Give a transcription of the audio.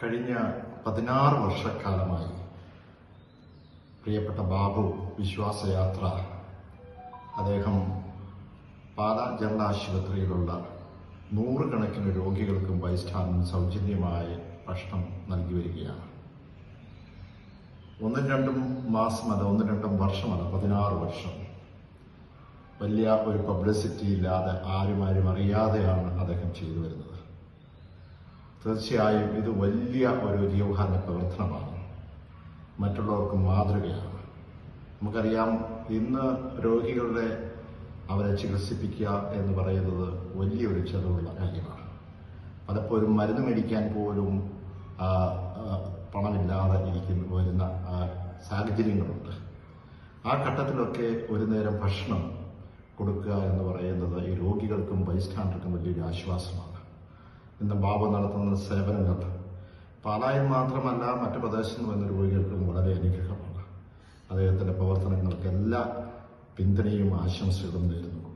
കഴിഞ്ഞ പതിനാറ് വർഷക്കാലമായി പ്രിയപ്പെട്ട ബാബു വിശ്വാസയാത്ര. അദ്ദേഹം പാലാ ജനറൽ ആശുപത്രിയിലുള്ള നൂറുകണക്കിന് രോഗികൾക്കും ബൈസ്റ്റാൻഡിനും സൗജന്യമായി ഭക്ഷണം നൽകി വരികയാണ്. ഒന്നും രണ്ടും മാസമല്ല ഒന്നും രണ്ടും വർഷമല്ല പതിനാറ് വർഷം. വലിയ ഒരു പബ്ലിസിറ്റി ഇല്ലാതെ ആരും ആരും അറിയാതെയാണ് അദ്ദേഹം ചെയ്തു വരുന്നത്. തീർച്ചയായും ഇത് വലിയ ഒരു ജീവഹാന പ്രവർത്തനമാണ്. മറ്റുള്ളവർക്ക് മാതൃകയാണ്. നമുക്കറിയാം ഇന്ന് രോഗികളുടെ അവരെ ചികിത്സിപ്പിക്കുക എന്ന് പറയുന്നത് വലിയൊരു ചെലവുള്ള കാര്യമാണ്. പലപ്പോഴും മരുന്ന് മേടിക്കാൻ പോലും പണമില്ലാതെ ഇരിക്കുന്ന വരുന്ന സാഹചര്യങ്ങളുണ്ട്. ആ ഘട്ടത്തിലൊക്കെ ഒരു നേരം ഭക്ഷണം കൊടുക്കുക എന്ന് പറയുന്നത് ഈ രോഗികൾക്കും ബൈസ്റ്റാൻഡർക്കും വലിയൊരു ആശ്വാസമാണ്. ഇന്ന് ബാബ നടത്തുന്ന സേവനങ്ങൾ പാലായിൽ മാത്രമല്ല മറ്റു പ്രദേശത്ത് വരുന്ന രോഗികൾക്കും വളരെ അനുഗ്രഹമാണ്. അദ്ദേഹത്തിന്റെ പ്രവർത്തനങ്ങൾക്ക് എല്ലാ പിന്തുണയും ആശംസകളും നേരുന്നു.